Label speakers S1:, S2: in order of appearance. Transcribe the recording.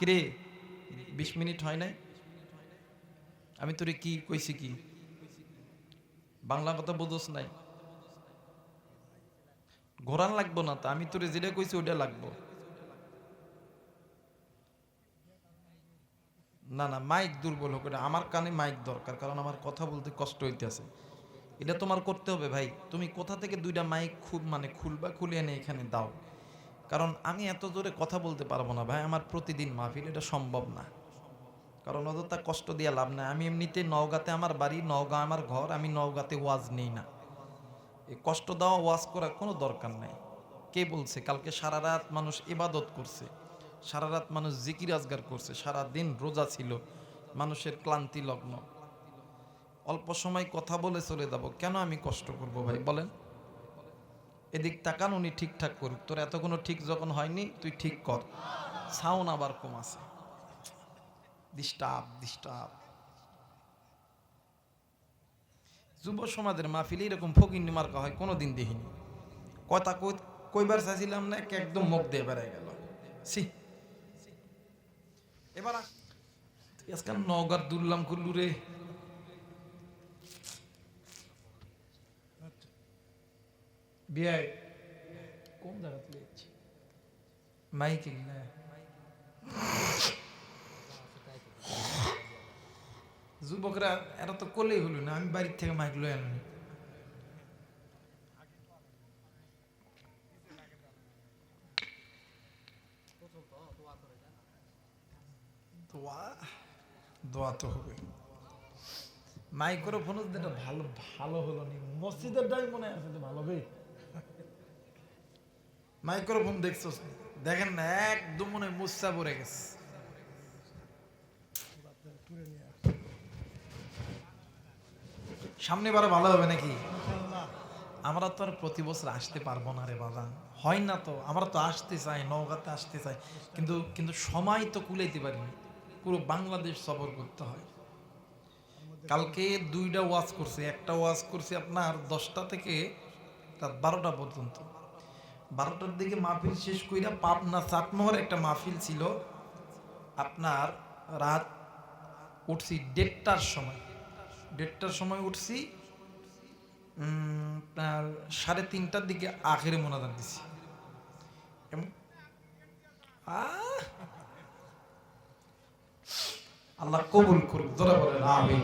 S1: কিরে, বিশ মিনিট হয় নাই? আমি তোরে কি কইছি কি? বাংলা কথা বুঝোস নাই। ঘোরান লাগবো না তো, আমি তোরে যেটা কইছি ওটা লাগবো। না না, মাইক দুর্বল হোক, এটা আমার কানে মাইক দরকার, কারণ আমার কথা বলতে কষ্ট হইতেছে। এটা তোমার করতে হবে ভাই। তুমি কোথা থেকে দুইটা মাইক খুব মানে খুলবা খুলে এনে এখানে দাও। কারণ আমি এত জোরে কথা বলতে পারব না ভাই, আমার প্রতিদিন মাহফিল, এটা সম্ভব না। কারণ অযথা কষ্ট দিয়ে লাভ নাই। আমি এমনিতে নওগাঁতে আমার বাড়ি, নওগাঁ আমার ঘর, আমি নওগাঁতে ওয়াজ নেই না। এই কষ্ট দেওয়া, ওয়াজ করার কোনো দরকার নাই। কে বলছে? কালকে সারা রাত মানুষ ইবাদত করছে, সারা রাত মানুষ জিকির আজগার করছে, সারা দিন রোজা ছিল, মানুষের ক্লান্তি লগ্ন। অল্প সময় কথা বলে চলে যাব। কেন আমি কষ্ট করব ভাই, বলেন? এদিক তাকান, উনি ঠিকঠাক করুক। তোর এত কোনো ঠিক যখন হয়নি, তুই ঠিক কর। সাউন আবার কম আছে ডিস্টার্ব ডিস্টার্ব যুব সমাজের মাহফিলে এরকম ফকিন্নি মার্কা হয়, কোনোদিন দেখিনি। কথা কই, কইবার চাইছিলাম না, একে একদম মুখ দিয়ে বেড়ায় গেল। সি এবার আজকাল নওগার দুললাম খুল্লু বিয়াই কোন জায়গা থেকে এসেছি না যুবকরা এরা তো করলেই হলো না আমি বাড়ির থেকে মাইক লয়ে আনি দোয়া দোয়া তো হবে মাইক্রোফোন যেটা ভালো ভালো হলো নি মসজিদের ডাই মনে আছে যে ভালো হবে মাইক্রোফোন দেখছ দেখেন না, একদম মনে মুসা পড়ে গেছে। সামনে বারে ভালো হবে নাকি? আমরা তো আর প্রতি বছর আসতে পারব না রে বাবা। হয় না তো, আমরা তো আসতে চাই, নওগাঁতে আসতে চাই। কিন্তু কিন্তু সময় তো কুলাইতে পারিনি। পুরো বাংলাদেশ সফর করতে হয়। কালকে দুইটা ওয়াজ করছে, একটা ওয়াজ করছে আপনার দশটা থেকে রাত বারোটা পর্যন্ত। বারোটার দিকে মাহফিল শেষ কইরা পাবনা চাটমোহর একটা মাহফিল ছিল। আপনার রাত উঠছি দেড়টার সময়। দেড়টার সময় উঠছি আপনার সাড়ে তিনটার দিকে আখেরে মোনাজাত দিছি! আল্লাহ কবুল করুক ধরা বলেন আমি